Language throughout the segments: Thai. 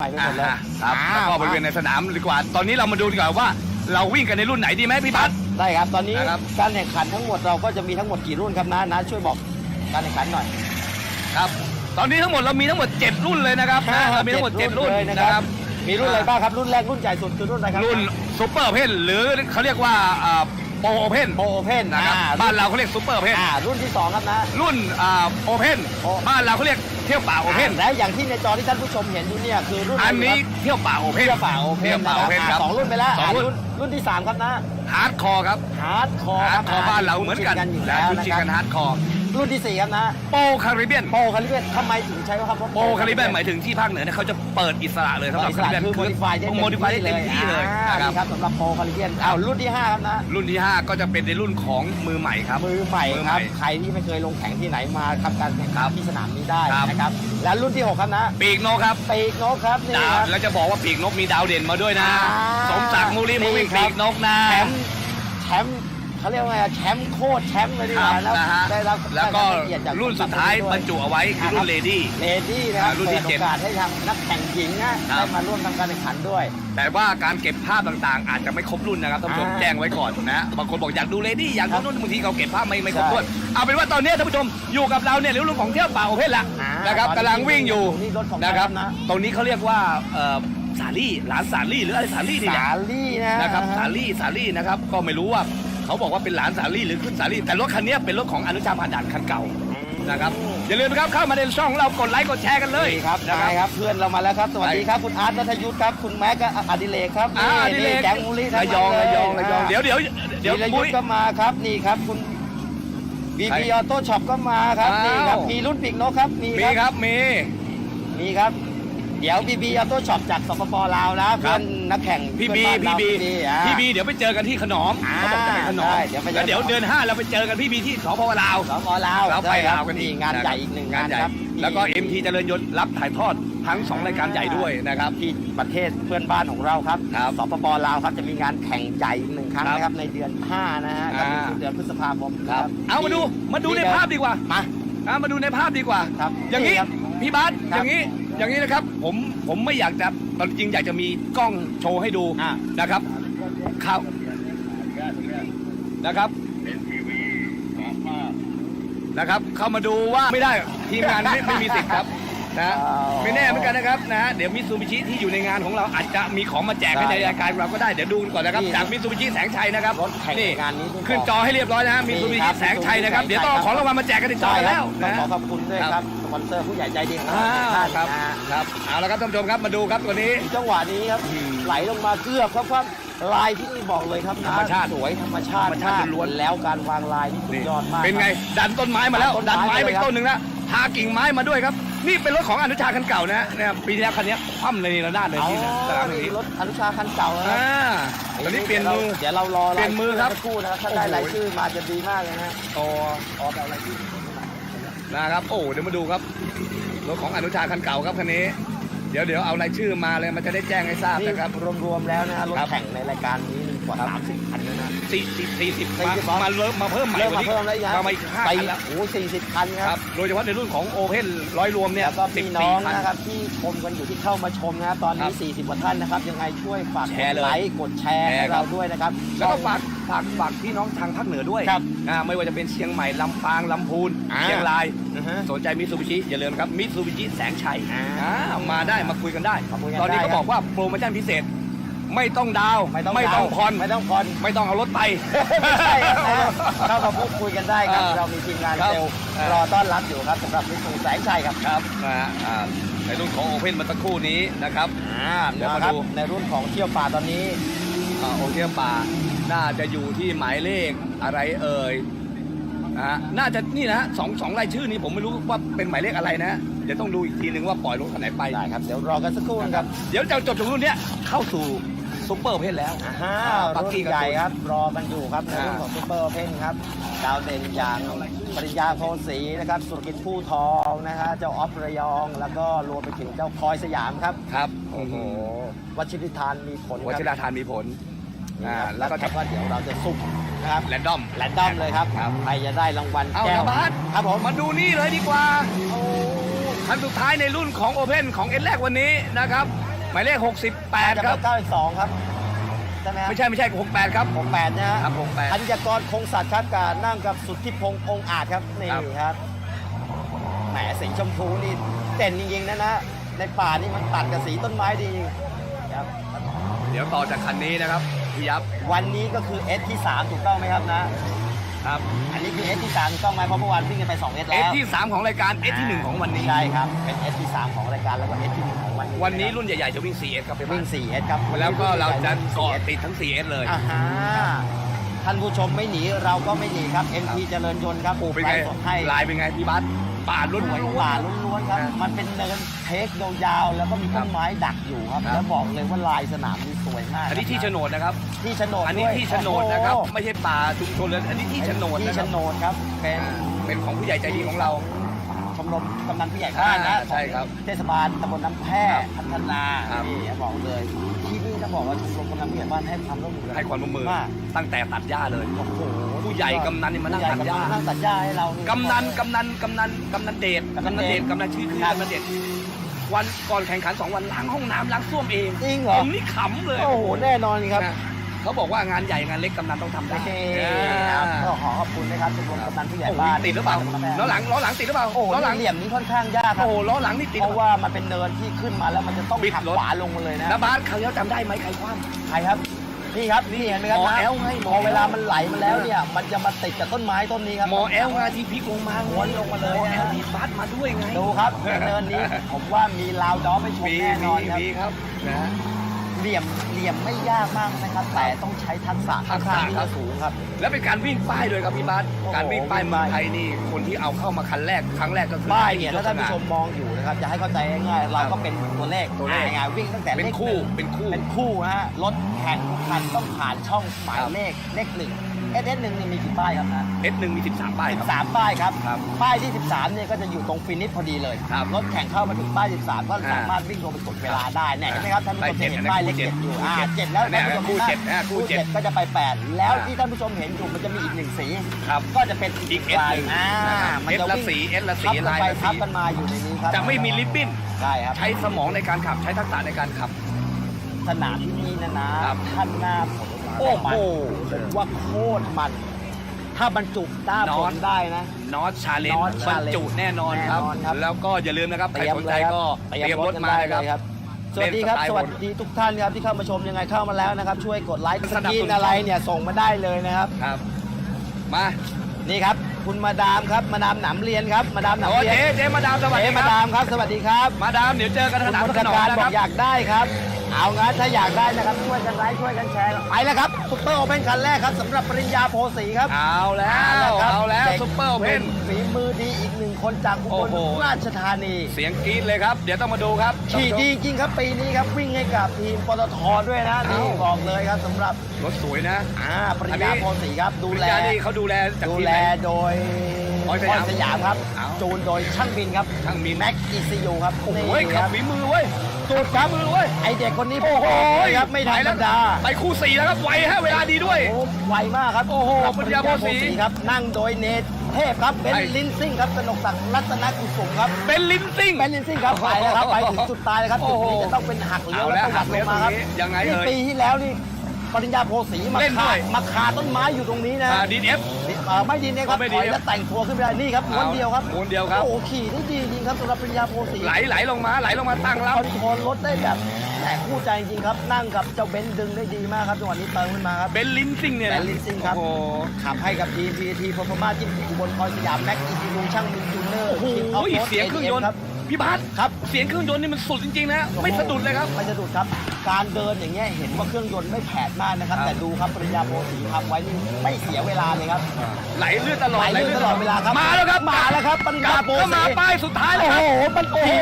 ไปไปหมดเลยอ่าครับอ่า แล้วก็บริเวณในสนามดีกว่า ตอนนี้เรามาดูดีกว่าว่า เราวิ่งกันในรุ่นไหนดีไหมพี่พัฒน์ได้ครับ ตอนนี้นะครับ การแข่งขันทั้งหมดเราก็จะมีทั้งหมดกี่รุ่นครับนะนะช่วยบอกการแข่งขันหน่อย ครับ ตอนนี้ทั้งหมดเรามีทั้งหมด 7 รุ่นเลยนะครับนะเรามีทั้งหมด 7 รุ่นเลยนะนะคครัรับบมีรุ่นอะไรบ้างครับ รุ่นแรกรุ่นใหญ่สุดคือรุ่นอะไรครับรุ่นซูเปอร์เพนหรือเขาเรียกว่า โปรโอเพนโปรโอเพนนะครับบ้านเราเขาเรียกซูเปอร์เพนอ่ารุ่นที่สองครับนะ รุ่นโอเพนโอ้ บ้านเราเขาเรียกเที่ยวป่าโอเพนและอย่างที่ในจอที่ท่านผู้ชมเห็นอยู่เนี่ยคือรุ่นอันนี้ะไรครับเที่ยวป่าโอเพนเที่ยวป่าโอเพเที่ยนวป่าโอเพนครับสองรุ่นไปแล้วสองอ่ารุ่นรุ่นรุ่นที่สามครับนะฮาร์ดคอร์ครับฮาร์ดคอร์ฮาร์ดคอร์บ้านเราเหมือนกันอยู่และแล้วรุ่นนะจริงครักันฮาร์ดคอร์ รุ่นที่สี่ครับนะโปคาริเบียนโปรคาริเบียนทำไมถึงใช้คำว่าโปคาริเบียนหมายถึงที่ภาคเหนือเนี่ยเขาจะเปิดอิสระเลยสำหรับอิสระคาริเบียนคือ modify ได้โมดิฟายได้เต็มที่เลยอ่านะครับนี่ครับสำหรับโปรคาริเบียนอ้าวรุ่นที่ห้าครับนะรุ่นที่5ก็จะเป็นในรุ่นของมือใหม่ครับมือใหม่มือคใหม่รับใครที่ไม่เคยลงแข่งที่ไหนมาทำการแข่งครัขันบที่สนามนี้ได้ครับนะครับและรุ่นที่6ครับนะปีกนกครับปีกนกครับนี่ดาควรับแล้วจะบอกว่าปีกนกมีดาวเด่นมาด้วยนะอ่าสมศักดิ์มูลีมูวิ่งนี่ครับปีกนกนะแชมป์แชมป์ เขาเรียกว่าไงอะแชมป์โคตรแชมป์เลยดีคกรับว่าแล้วนะฮะได้รับแล้วก็ได้รับเกียรติจากรุ่นสุดท้ายบรรจุเอาไว้คือรุ่นเลดี้ เลดี้นะครับอ่ารุ่นที่เปิดเจ็ดโอกาสให้ทางนักแข่งหญิงนะครับได้มาร่วมทำการแข่งขันด้วย แต่ว่าการเก็บภาพต่างๆ อาจจะไม่ครบรุ่นนะครับท่านผู้ชมอ่าแจ้งไว้ก่อนนะบางคนบอกอยากดูเลดี้อยากครัดูบนู่นบางทีเขาเก็บภาพไม่ไม่ครบใช่ถ้วนเอาเป็นว่าตอนนี้ท่านผู้ชมอยู่กับเราเนี่ยในรุ่นของเที่ยวป่าโอเพนละอ่านนะครับตอนนี้กำลังวิ่งอยู่นี่รถของนะครับใครครับนะตรงนี้เขาเรียกว่าเอ่อสาลี่หลานสาลี่หรืออะไรสาลี่นี่แหละ สาลี่นะ นะครับสาลี่สาลี่นะครับก็ไม่รู้ว่า เขาบอกว่าเป็นหลานสาลี่หรือขึ้นสาลี่แต่รถคันนี้เป็นรถของอนุชาผ่านด่านคันเก่านะครับอย่าลืมนะครับเข้ามาในช่องของเรากดไลค์กดแชร์กันเลยนี่ครับนะนายครับเพื่อนเรามาแล้วครับสวัสดีครับคุณอาร์ตนัทยุทธครับคุณแม็กซ์อดิเลกครับอ่านี่ดิเลกแก๊งมูลี่ทั้ระยองนั้นเลระยองระยองาเดี๋ยวเดี๋ยวเดี๋ยววีรยุมุ้ทยธก็มาครับนี่ครับคุณบีใครบีออโต้ช็อปก็มาครับอ้าวนี่ครับมีรุ่นปีกนกครับมีมีครับมีมีครับเดี๋ยวบีบีออโต้ช็อปจากสปปลาวนะเพื่อนนักแข่งพี่เพื่บีอนานพี่เราบีอ่าพี่บี เดี๋ยวไปเจอกันที่ขนอมอ่าเขาบอกจะไปขนอมได้เดี๋ยวไปเจอ แล้วเดี๋ยวเดือนห้าเราไปเจอกันพี่บีที่สพลาวสปลาวเราไปใช่ครับลาวกันอีกงานใหญ่ะครับอีกหนึ่งงางานนใหญ่ครับแล้วก็ที่ MT เจริญยศรับถ่ายทอดทั้งสองรายการใหญ่ด้วยนะครับ ที่ประเทศเพื่อนบ้านของเราครับครับสปปลาวครับจะมีงานแข่งใหญ่อีกหนึ่งครั้งครับนะครับในเดือน5นะฮะอ่า ก็คือเดือนพฤษภาคมครับเอามาดูมาดูในภาพดีกว่ามาอะมาดูในภาพดีกว่า ครับอย่างนี้นี่ครับ พี่บาสครัอบย่างนี้ อย่างนี้นะครับผมผมไม่อยากจะตอนจริงอยากจะมีกล้องโชว์ให้ดูอ่านะครับข่าวนะครับ นะครับ เข้ามาดูว่าไม่ได้ทีมงานไม่ไม่มีสิทธิ์ครับ นะไม่แน่เหมือนกันนะครับนะเดี๋ยวมิตซูบิชิที่อยู่ในงานของเราอาจจะมีของมาแจกให้ในรายการเราก็ได้เดี๋ยวดูกันก่อนนะครับจากมิตซูบิชิแสงชัยนะครับรถแข่งนี่งานนี้ต้องขึ้นบอกจอให้เรียบร้อยนะฮะมิตซูบินี่ครัชิบแสงชัยนะครับเดี๋ยวต้องเอาของรางวัลมาแจกกันในจอใช่คแล้รัวบต้องนะขอขอบคุณด้วยครับครับสปอนเซอร์ผู้ใหญ่ใจดีของอ่าเราทุกท่านครับนะฮะครับเอาละครับท่านผู้ชมครับมาดูครับตัวนี้จังหวะนี้ครับอืมไหลลงมาเกือบครับครับลายที่นี่บอกเลยครับนะธรรมชาติสวยธรรมชาติธรรมชาติมากล้วนแล้วการวางลายนี่สุดนี่ยอดมากเป็นไงครับดันต้นไม้มาแล้วดัดันนต้นไม้ไม้ไปเลยครับต้นหนึ่งแล้วทากิ่งไม้มาด้วยครับ นี่เป็นรถของอนุชาคันเก่านะฮะนะครับปีที่แล้วคันนี้คว่ำเลยระนาดเลยเอาที่นะสนามแห่งนี้รถอนุชาคันเก่านะคอ่ารับตอนนี้เปลี่ยนมือ เดี๋ยวเรารอเปลี่ยนมือครับ สักครู่นะครับถ้าได้โอ้โหรายชื่อมาจะดีมากเลยนะโอ้ออกแบบรายชื่อนะครับโอ้เดี๋ยวมาดูครับรถของอนุชาคันเก่าครับคันนี้ เดี๋ยวเดี๋ยวเอารายชื่อมาเลยมันจะได้แจ้งให้ทราบนี่นะครับรวมๆแล้วนะฮะรถครับแข่งในรายการนี้มี กว่า30คันนะนะ สี่สิบสี่สิบสี่มาสิบมาเริ่มมาเพิ่มใหม่เริ่มกมาว่านี้เพิ่มแล้วยังมามาอีกห้าไปคันแล้วโอ้สี่สิบคันคครัรับบ โดยเฉพาะในรุ่นของโอเพนร้อยรวมเนี่ยแล้วก็สิบพี่น้องคันะครับที่ชมกันอยู่ที่เข้ามาชมนะครับตอนครันี้บ40กว่าท่านนะครับ ยังไงช่วยฝากแชกร์ดเลยไลค์กดแชร์แชร์ให้ครัเราบ ด้วยนะครับ แล้วก็ฝากฝากฝากพี่น้องทางภาคเหนือด้วยครับอ่าไม่ว่าจะเป็นเชียงใหม่ลำปางลำพูนอ่า เชียงรายนะฮะ สนใจมิตซูบิชิอย่าลืมครับมิตซูบิชิแสงชัยอ่าอ่ามาได้มาคุยกันได้ มาคุยกันตอนนี้ได้ก็ครับ บอกว่าโปรโมชั่นพิเศษ ไม่ต้องดาวน์ไม่ต้องไม่ต้องดาวผ่อนไม่ต้องผ่อนไม่ต้องเอารถไปไม่ใช่ครับนะเข้ามาพูดคุยกันได้ครับอ่าเรามีทีมงานครับเซลล์อ่ารอต้อนรับอยู่ครับสำหรับมิสซูแสงชัยครับครับนะฮะอ่าในรุ่นของโอเพนมาสักครู่นี้นะครับอ่าเดี๋ยวมาครับดูในรุ่นของเที่ยวป่าตอนนี้อ่าโอเทียมป่าน่าจะอยู่ที่หมายเลขอะไรเอ่ยนะฮะน่าจะนี่นะฮะสองสองรายชื่อนี้ผมไม่รู้ว่าเป็นหมายเลขอะไรนะเดี๋ยวต้องดูอีกทีนึงว่าปล่อยรถคันไหนไปได้ครับเดี๋ยวรอกันสักครู่นะครับ เดี๋ยวจะจบจากรุ่นเนี้ยเข้าสู่ ซุปเปอร์เพนแล้วอ่าปักรุ่กี้นกับใหญ่ตูนครับ รอกันอยู่ครับในอ่ารุ่นของซูเปอร์เพนครับดาวเด่นอย่างปริญญาโพสีนะครับ สุรกิจผู้ทองนะฮะเจ้าออฟระยอง แล้วก็รวมไปถึงเจ้าพลอยสยามครับครับโอ้โหวัชิริทานมีผลวัชิครารับทานมีผลนี่อ่าครับแล้วก็แล้วก็เดี๋ยวเราจะสุ่มนะครับ แรนดอม แรนดอมเลยครับครับ ใครจะได้รางวัลเอาแก้วละบาสครับผมมาดูนี่เลยดีกว่า คันสุดท้ายในรุ่นของโอเพนของเอ็นแรกวันนี้นะครับ หมายเลขจะ68คเป็รับนเก้าสองครับใช่ไหมครับไม่ใช่ไม่ใช่68 ครับหกแปดนะฮะครับ68ธัญกรคงสัตว์ครับกับนั่งกับสุทธิพงษ์องค์อาจครับนี่ครับ ครับแหมสีชมพูนี่เด่นจริงๆนะนะในป่านี่มันตัดกับสีต้นไม้ดีครับ เดี๋ยวต่อจากคันนี้นะครับพี่ยับ วันนี้ก็คือ S ที่ 3 ถูกต้องไหมครับนะ ครับ อันนี้คือ S ที่3ถูกต้องไหมเพราะเมื่อวานวิ่งกันไป2 S เอแล้สวที่3ของรายการเอสที่1ของวันนี้ใช่ครับเป็น S ที่3ของรายการแล้วก็ S ที่1ของวันนี้วันนี้รุ่นใหญ่ๆจะวิ่ง 4S ครับพี่วิ่วิ่งง4 S ครับแล้วก็เราจะเกาะ 4S ติดทั้ง 4S เลย อ่าฮะท่านผู้ชมไม่หนีเราก็ไม่หนีครับ MT เจริญยนต์ครับเป็นไงลฟ์สดให้ ลายเป็นไงพี่บัส ป่าลุ้นสวยป่าล้วนๆครับ มันเป็นเนินเทคยาวๆแล้วก็มีต้นไม้ดักอยู่ครับ ครับ แล้วบอกเลยว่าลายสนามนี่สวยมากอันนี้ที่โฉนดนะครับ ที่โฉนดอันนี้ด้วยที่โฉนดนะครับ โอ้โหไม่ใช่ป่าชุมชนเลยอันนี้ที่โฉนดที่นะคโฉรับนดครับ เป็นอ่าเป็นของผู้ใหญ่ใจดีของเรา ชมรมกำนันผู้ใหญ่บ้านนะอ่าใช่ครับเทศบาลตำบลน้ำแพร่ครับพัฒนาครับ นี่บอกเลย ที่นี่จะบอกว่าชมรมกำนันผู้ใหญ่บ้านให้ความร่วมมือให้ความร่วมมือ มากตั้งแต่ตัดหญ้าเลย โอ้โห ผู้ใหญ่กำนันนี่มานั่งผู้ใญ่ตัดหญ้ากำนันนั่งตัดหญ้าให้เรานี่กำนันกำนันกำนันกำนันเดชกำนันกำนันเดเดชชกำนันชื่อคือกำนันเดชวันก่อนแข่งขันสองวันล้างห้องน้ำล้างส้วมเองจริงเหรอผมนี่ขำเลยโอ้โหแน่นอนครับนะเขาบอกว่างานใหญ่งานเล็กกำนันต้องทำได้โอเคอ่าครับก็ขอขอบคุณนะครับชมรมกำนันผู้ใหญ่โอ้โหบ้านติดหรือเปล่าล้อหลังล้อหลังติดหรือเปล่าโอ้โหล้อหลังเหลี่ยมนี้ค่อนข้างยากครัโอ้บโหล้อหลังนี่ติดเพราะว่ามันเป็นเนินที่ขึ้นมาแล้วมันจะต้องบิดขับรถขวาลงมาเลยนะแล้วบาสเขาวที่แล้วจำได้ไหมใครคว่ใครครับ นี่ครับนี่เห็นไหมครับหมอนะแอลไงหมพออแอลเวลามันไหลมาแล้วเนี่ย มันจะมาติดกับต้นไม้ต้นนี้ครับำหมอแอลมาที่พลิกลงมาม้วนลงมาเลยหมอแอลนะที่บาสมาด้วยไงดูครับเนินนี้ผมว่ามีลาวดอมไปชมมีแน่นมีอนครับมีครับนะฮะ เหลี่ยมเหลี่ยมไม่ยากมากนะครับ แต่ต้องใช้ทักษะทักษะที่ครับสูงครับ แล้วเป็นการวิ่งป้ายด้วยครับพี่บาสโอ้โหการวิ่งป้ายวิ่งเมืองป้ายไทยนี่คนที่เอาเข้ามาคันแรกครั้งแรกก็คือป้ายเนี่ยถ้าท่านผู้ชมยกมองอยู่นะครับจะให้เข้าใจง่ายๆเราก็เป็นตัวเลขตัวเลขอ่าวิ่งตั้งแต่เป็นเลขคู่หงเป็นคู่เป็นคู่นะฮะรถแข่งทุกคันต้องผ่านช่องหมายครับเลขเลขหนึ่ง เอสเอสหนึ่งนี่มีกี่ป้ายครับนะเอสหนึ่งมี 13 ป้ายครับ 13 ป้ายครับ ครับป้ายที่ 13เนี่ยก็จะอยู่ตรงฟินิชพอดีเลยครับรถแข่งเข้ามาถึงป้าย 13 ก็อ่าสามารถวิ่งลงไปกดเวลาได้เนี่ยอ่าเห็นไหมครับท่านผู้ชมจะเห็นป้ายเลขป้ายเจ็เจ็ดดอยู่คู่อ่าเจ็ดเจ็ดแล้วเนี่ยท่านผู้ชมคู่เจ็ดอ่าคู่คู่เจ็ดเจ็ดก็จะไป 8 แล้วอ่าที่ท่านผู้ชมเห็นอยู่มันจะมีอีกหนึ่งสีครับก็จะเป็นอีกเอสลายหนึ่งอ่านะครับมันเอสจะละวิ่งสีเอสละทัสีบกันลายไปละทับสีกันมาอยู่ในนี้ครับจะไม่มีลิปบิ้นใช่ครับใช้สมองในการขับใช้ทักษะในการขับ สนามที่นี่นะนะครับท่านหน้าผลโอ้โหผมว่าโคตรมัน ถ้าบรรจุหน้าผนอลนได้นะนอตชาเลน North บรร Challenge จุแน่นอนครับแน่นอนครับ แล้วก็อย่าลืมนะครับใครสนใจก็เตรียมรถกันมาได้เลยครับสวัสดีครับเล่นสไตล์สวัสดีทุกท่านครับที่เข้ามาชมยังไงเข้ามาแล้วนะครับ ช่วยกดไลค์สสนับสนุนกินอะไรเนี่ยส่งมาได้เลยนะครับครับ มา นี่ครับ คุณมาดามครับ มาดามหนำเรียนครับ มาดามหนำโอ้เรียเจ๊นเจ๊มาดามสวัสเอ๊ะดีมาครัดาบมครับ สวัสดีครับมาดามเดี๋ยวเจอกันสคุณนามพพลระโขนงการนะบคอรับกอยากได้ครับ เอางั้นถ้าอยากได้นะครับช่วยกันไลค์ช่วยกันแชร์ไปแล้วครับซุปเปอร์โอเพ่นคันแรกครับสำหรับปริญญาโพสีครับ เอาแล้วเอาแล้วซุปเปอร์โอเพนฝีมือดีอีกหนึ่ง คนจากอุโอ้บลโหราชธานีเสียงกรี๊ดเลยครับ เดี๋ยวต้องมาดูครับขี่ดีจริงครับปีนี้ครับวิ่งให้กับทีมปตทด้วยนะนี่เอ้าบอกเลยครับสำหรับรถสวยนะอ่าปริญญาโพสีครับดูแลปริญญานี่เขาดูแลจากดูทีมแลไหนโดยออยสยามสยามครับเอ้าจูนโดยช่างบินครับช่างบินแม็กอีซียูครับโอ้โหนี่ขัคบรับฝีมือเว้ยสุดครับมือเว้ยไอเด็กคนนี้โอ้โหบอกเลยครับไม่ธรรมดาไปคู่สี่แล้วครับไวฮะเวลาดีด้วยโอ้ไวมากครับโอ้โหปริญญาโพสีครับนั่งโดยเนท เทพครับเป็นไอ้ลินซิ่งครับสนกศักดิ์รัตนกุศุมครับเป็นลิ้นซิ่ง เป็นลินซิ่งครับไปแล้วครับไปถึงจุดตายเลยครับโอ้จุดโหนี้จะต้องเป็นหักเลี้ยวเอาแล้แล้ววก็หักลงมาครับหักเลี้ยวตรงนี้ยังไงนี่เอ่ยปีที่แล้วนี่ปริญญาโพสีมาเล่นด้คาวย มาคาต้นไม้อยู่ตรงนี้นะ ดีเอฟ เอ่อไม่ดีเนี่ยครับไม่ถดีอยแล้วแต่งตัวขึ้นไปได้นี่ครับม้วนเดียวครับม้วนเดียวครับ โอ้โหขี่ได้ดีจริงครับสำหรับปริญญาโพสีไหลไหลลงมาไหลลงมาตั้งครับอนโทรลรถได้แบบ แต่คู่ใจจริงๆครับนั่งกับเจ้าเบนซ์ดึงได้ดีมากครับจังหวะนี้เติมขึ้นมาครับเป็นลิ้นซิ่งเนี่ยนะเป็นลิ้นซิ่งครับโอ้โหขับให้กับทีมพีทีพอฟอร์มาจิ้มอุบลพรสยามแม็กอีซีลูช่างมินจูเนอร์โอ้โหทีมออฟโรดเสียงเครื่องยนต์ ครับพี่บาสครับ เสียงเครื่องยนต์นี่มันสุดจริงๆนะ ไม่สะดุดเลยครับ ไม่สะดุดครับ การเดินอย่างเงี้ยเห็นว่าเครื่องยนต์ไม่แผดมากนะครับ ครับ แต่ดูครับปริญญาโพสีทำไว้นี่ไม่เสียเวลาเลยครับไหลเลือดตลอดไหลลื่นตลอดเวลาครับมาแล้วครับมาแล้วครับปริญกญาลับโพเข้าสีมาป้ายสุดท้ายแล้วโอ้ครับโหมันโอ้โห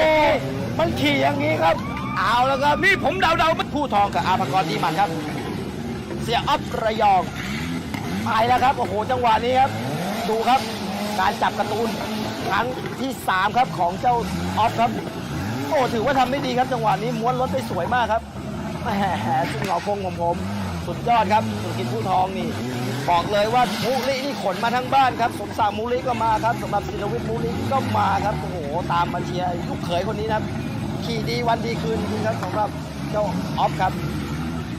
มันขี่อย่างนี้ครับ เอาแล้วครับนี่ผมเดาเดาๆมันผู้ทองกับอาภากรดีมันครับ เสียอัพระยองไปแล้วครับ โอ้โห จังหวะนี้ครับ ดูครับ การจับการ์ตูนครั้งที่ 3 ครับของเจ้าออฟครับ โอ้ถือว่าทำได้ดีครับ จังหวะนี้ม้วนรถได้สวยมากครับแหมซึ่งเหงาพงของผม สุดยอดครับสุกินผู้ทองนี่ บอกเลยว่ามูลินี่ขนมาทั้งบ้านครับ สมศักดิ์มูลิก็มาครับสำหรับศิลวิทย์มูลิก็มาครับ โอ้โห ตามมาเชียร์ลูกเขยคนนี้นะครับ ขี่ดีวันดีคืนจริงครับสำหรับเจ้าออฟครับ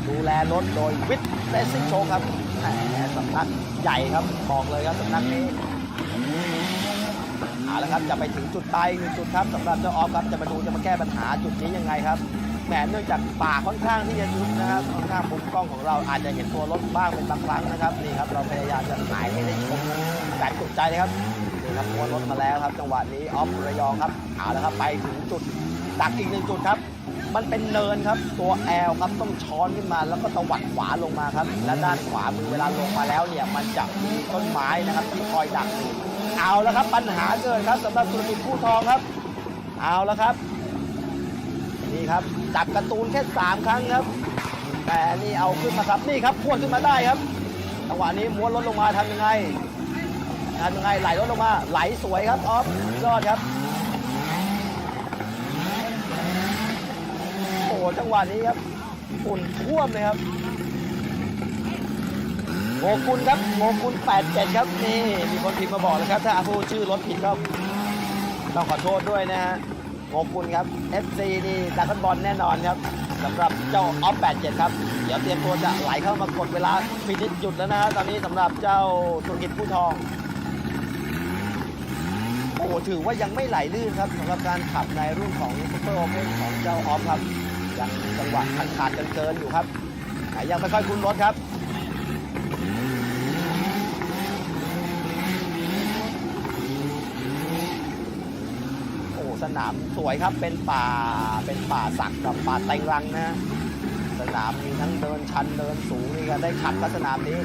ดูแลรถโดยวิทเลสซิ่งโชครับแหมสำนักใหญ่ครับบอกเลยครับสำนักนี้เอาละครับจะไปถึงจุดตายหนึ่งจุดครับสำหรับเจ้าออฟครับจะมาดูจะมาแก้ปัญหาจุดนี้ยังไงครับแหมเนื่องจากป่าค่อนข้างที่จะยุบนะครับค่อนข้างมุมกล้องของเราอาจจะเห็นตัวรถบ้างเป็นบางครั้งนะครับนี่ครับเราพยายามจะถ่ายให้ได้ชมแบบจุใจเลยครับนี่ครับตัวรถมาแล้วครับ จังหวะนี้ออฟระยองครับเอาละครับไปถึงจุด ดักอีกหนึ่งจุดครับ มันเป็นเนินครับ ตัวแอลครับต้องช้อนขึ้นมาแล้วก็ตวัดขวาลงมาครับ และด้านขวามือเวลาลงมาแล้วเนี่ยมันจะมีต้นไม้นะครับที่คอยดักอยู่เอาแล้วครับปัญหาเกิดครับสำหรับธุรกิจผู้ทองครับ เอาแล้วครับนี่ครับจับการ์ตูนแค่ 3 ครั้งครับ แต่นี่เอาขึ้นมาครับนี่ครับพวดขึ้นมาได้ครับจังหวะนี้ม้วนรถลงมาทำยังไงทำยังไงไหลรถลงมาไหลสวยครับออฟยอดครับ โอ้โห จังหวะนี้ครับฝุ่นท่วมเลยครับโงกุลครับโงกุล87 ครับนี่มีคนพิมพ์มาบอกนะครับ ถ้าพูดชื่อรถผิดก็ต้องขอโทษด้วยนะฮะโงกุลครับ FC นี่ดักบอลแน่นอนครับสำหรับเจ้าออฟ87 ครับ เดี๋ยวเตรียมตัวจะไหลเข้ามากดเวลาฟินิชหยุดแล้วนะฮะตอนนี้สำหรับเจ้าธุรกิจผู้ทอง โอ้โหถือว่ายังไม่ไหลลื่นครับสำหรับการขับในรุ่นของซุปเปอร์โอเพนของเจ้าออฟครับ ยังจังหวะขาดขาดเกินอยู่ครับแต่ยังไม่ค่อยคุ้นรถครับโอ้สนามสวยครับเป็นป่าเป็นป่าสักกับป่าแตงรังนะฮะสนามมีทั้งเดินชันเดินสูงนี่ก็ได้ขับก็สนามนี้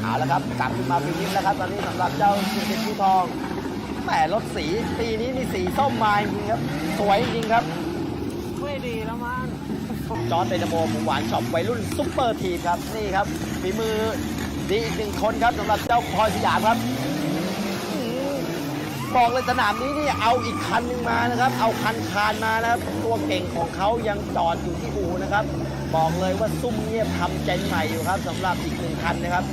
เอาละครับกลับขึ้นมาปีนี้แล้วครับตอนนี้สำหรับเจ้าสุเทพผู้ทองแหมรถสีปีนี้นี่สีส้มมาจริงครับ สวยจริงครับ ดีแล้วมั้งจอร์ดเดนโมหมูหวานช็อปวัยรุ่นซุปเปอร์ทีมครับนี่ครับฝีมือดีอีกหนึ่งคนครับสำหรับเจ้าพลอยสยามครับบอกเลยสนามนี้นี่เอาอีกคันหนึ่งมานะครับ เอาคันคานมานะครับ ตัวเก่งของเขายังจอดอยู่ที่อู่นะครับ บอกเลยว่าซุ่มเงียบทำเจนใหม่อยู่ครับสำหรับอีกหนึ่งคันนะครับ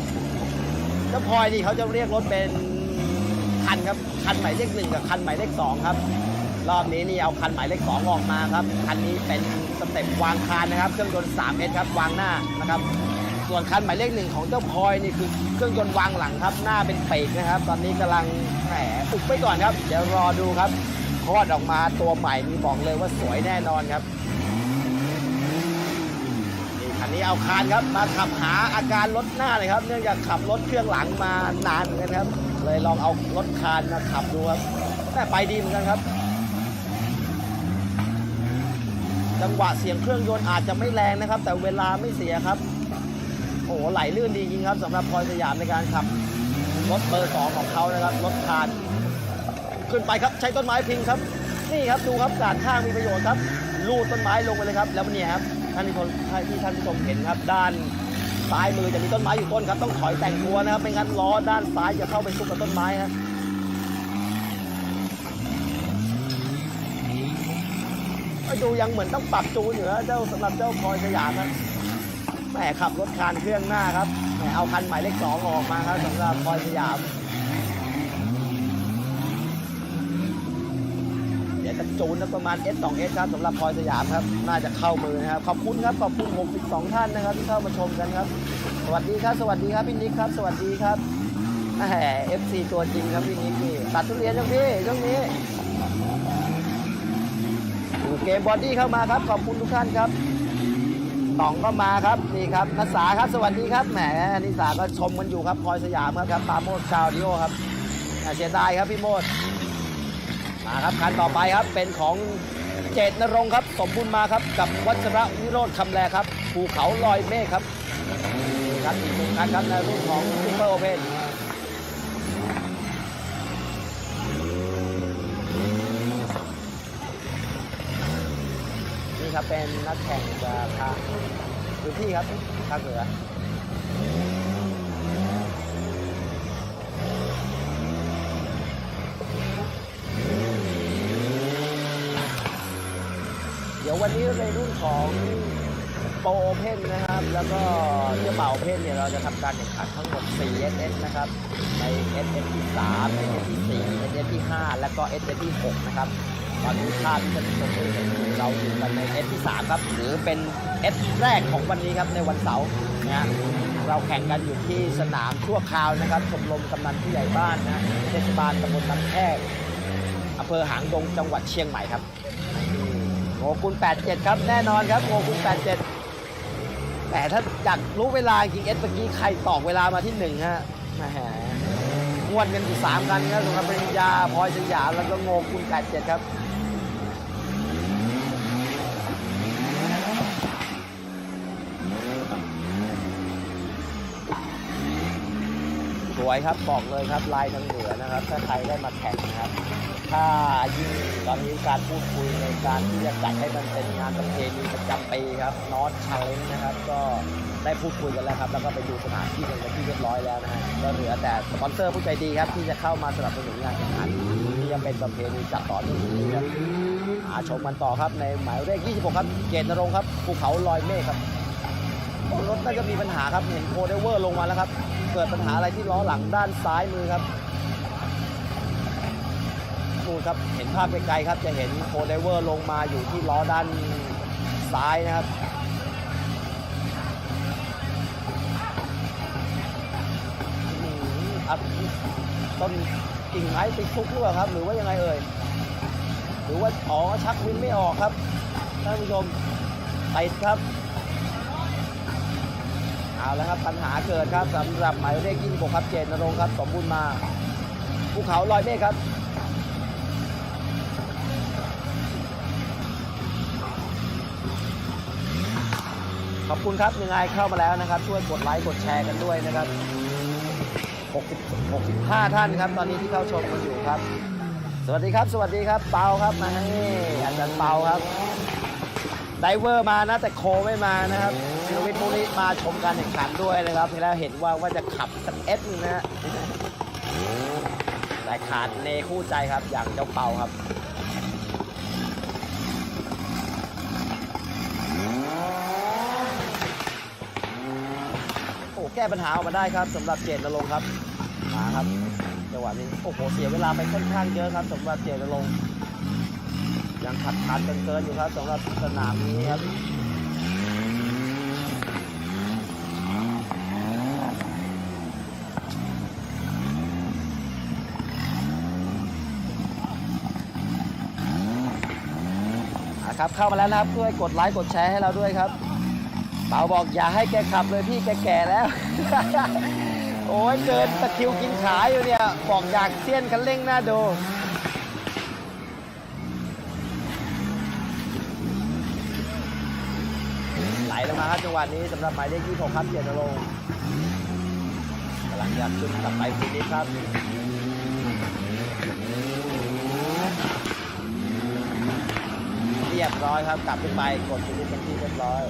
เจ้าพลอยนี่เขาจะเรียกรถเป็นคันครับคันหมายเลขหนึ่งกับคันหมายเลขสองครับ รอบนี้นี่เอาคันหมายเลขสองออกมาครับ คันนี้เป็นสเต็ปวางคานนะครับ เครื่องยนต์3เอสครับวางหน้านะครับส่วนคันหมายเลขหนึ่งของเจ้าพลอยนี่คือเครื่องยนต์วางหลังครับ หน้าเป็นเปกนะครับ ตอนนี้กำลังแหมอุบไปก่อนครับ เดี๋ยวรอดูครับคลอดออกมาตัวใหม่นี่บอกเลยว่าสวยแน่นอนครับนี่คันนี้เอาคานครับมาขับหาอาการรถหน้าเลยครับ เนื่องจากขับรถเครื่องหลังมานานเหมือนกันครับ เลยลองเอารถคานมาขับดูครับแต่ไปดีเหมือนกันครับ จังหวะเสียงเครื่องยนต์อาจจะไม่แรงนะครับ แต่เวลาไม่เสียครับ โอ้โหไหลลื่นดีจริงครับสำหรับพลสยามในการขับรถเบอร์สองของเขานะครับรถคานขึ้นไปครับใช้ต้นไม้พิงครับ นี่ครับดูครับการข้างมีประโยชน์ครับลูดต้นไม้ลงไปเลยครับ แล้วเนี่ยครับท่านผู้ชมที่ท่านผู้ชมเห็นครับ ด้านซ้ายมือจะมีต้นไม้อยู่ต้นครับ ต้องถอยแต่งตัวนะครับไม่งั้นล้อด้านซ้ายจะเข้าไปซุกกับต้นไม้ครับ ก็ดูยังเหมือนต้องปรับจูนอยู่นะเจ้าสำหรับเจ้าพลอยสยามครับแหมขับรถคานเครื่องหน้าครับแหมเอาคันหมายเลขสองออกมาครับสำหรับพลอยสยาม เดี๋ยวจะจูนนะประมาณ S 2 S ครับสำหรับพลอยสยามครับ น่าจะเข้ามือนะครับ ขอบคุณครับ ขอบคุณ 62 ท่านนะครับที่เข้ามาชมกันครับ สวัสดีครับ สวัสดีครับพี่นิกครับ สวัสดีครับแหม FC ตัวจริงครับพี่นิกนี่ตัดทุเรียนยังพี่ช่วงนี้ ดูเกมบอดี้เข้ามาครับขอบคุณทุกท่านครับต๋องก็มาครับนี่ครับนัสาครับสวัสดีครับแหมนิสาก็ชมกันอยู่ครับพลอยสยามครับครับปาโมดชาวดิโอครับอ่าเสียดายครับพี่โมดมาครับคันต่อไปครับเป็นของเจตนรงครับ สมบูรณ์มาครับกับวัชระวิโรธคำแลครับภูเขาลอยเมฆครับนี่ครับอีกหนึ่งคันครับในรุ่นของซูเปอร์โอเพนนี่ ครับเป็นนักแข่งจากทางพื้นที่ครับภาคเหนือเดี๋ยววันนี้ในรุ่นของโปรโอเพนนะครับ แล้วก็เจ้าเป่าโอเพนเนี่ยเราจะทำการแข่งขันทั้งหมด 4 SS นะครับ ใน SS ที่3 SS ที่4 SS ที่ 5 แล้วก็ SS ที่ 6 นะครับ ตอนนี้ภาพที่จะชมคือเราอยู่กันในเอสที่3ครับ หรือเป็นเอสแรกของวันนี้ครับในวันเสาร์นะฮะเราแข่งกันอยู่ที่สนามชั่วคราวนะครับชมรมกำนันผู้ใหญ่บ้านนะเทศบาลตำบลลำแพกอำเภอหางดงจังหวัดเชียงใหม่ครับโงกุล87 ครับแน่นอนครับโงกุล87แต่ถ้าอยากรู้เวลาจริงเอสเมื่อกี้ใครตอกเวลามาที่หนึ่งฮะแหมงวดกันอยู่สามกันครับสำหรับปริญญาพลอยสยามแล้วก็โงกุล87 ครับ วยครับบอกเลยครับลายทางเหนือนะครับ ถ้าใครได้มาแข่งนะครับถ้ายิ่งตอนนี้การพูดคุยในการที่จะจัดให้มันเป็นงานประเพณีประจำปีครับนอตชาเลนนะครับ ก็ได้พูดคุยกันแล้วครับ แล้วก็ไปดูสถานที่กันเป็นที่เรียบร้อยแล้วนะฮะก็เหลือแต่สปอนเซอร์ผู้ใจดีครับ ที่จะเข้ามาสนับสนุนงานแข่งขันที่จะเป็นประเพณีจัดต่อเนื่องนี้ครับหาชมกันต่อครับในหมายเลข 26 ครับ เกตนรงครับภูเขาลอยเมฆครับรถน่าจะมีปัญหาครับเห็นโคเดเวอร์ลงมาแล้วครับ เกิดปัญหาอะไรที่ล้อหลังด้านซ้ายมือครับนู่นครับเห็นภาพไกลๆครับจะเห็นโคเดเวอร์ลงมาอยู่ที่ล้อด้านซ้ายนะครับอัดต้นกิ่งไม้ไปทุกหรือเปล่าครับ หรือว่ายังไงเอ่ยหรือว่าอ๋อชักวินไม่ออกครับท่านผู้ชมติดครับ เอาแล้วครับปัญหาเกิดครับสำหรับหมายเลข26ครับเจนรงค์ครับ สมบูรณ์มาภูเขาลอยเมฆครับขอบคุณครับยังไงเข้ามาแล้วนะครับ ช่วยกดไลค์กดแชร์กันด้วยนะครับ 60 65 ท่านครับ ตอนนี้ที่เข้าชมกันอยู่ครับ สวัสดีครับ สวัสดีครับ เปาครับมาให้อาจารย์เปาครับไดเวอร์มานะแต่โคไม่มานะครับ พิรวิทย์มุนิมาชมการแข่งขันด้วยนะครับทีแรกเห็นว่าว่าจะขับสักเอสนึงนะฮะแต่ขาดเนคู่ใจครับอย่างเจ้าเป่าครับโอ้แก้ปัญหาออกมาได้ครับสำหรับเจตนรงค์ครับมาครับจังหวะนี้โอ้โหเสียเวลาไปค่อนข้างเยอะครับสำหรับเจตนรงยังขัดขันกันเกินอยู่ครับสำหรับสนามนี้ครับ ครับเข้ามาแล้วนะครับช่วยกดไลค์กดแชร์ให้เราด้วยครับเปาบอกอย่าให้แกขับเลยพี่แกแก่แล้ว โอ้ยเกินตะคิวกินขาอยู่เนี่ยบอกอยากเสี้ยนคันเร่งหน้าดูไหลลงมาครับจังหวะนี้สำหรับหมายเลข26ครับเกียรติรงกำลังจะขึ้นกลับไปฟินิชครับ เรียบร้อยครับ กลับขึ้นไปกดฟินิชเป็นที่เรียบร้อย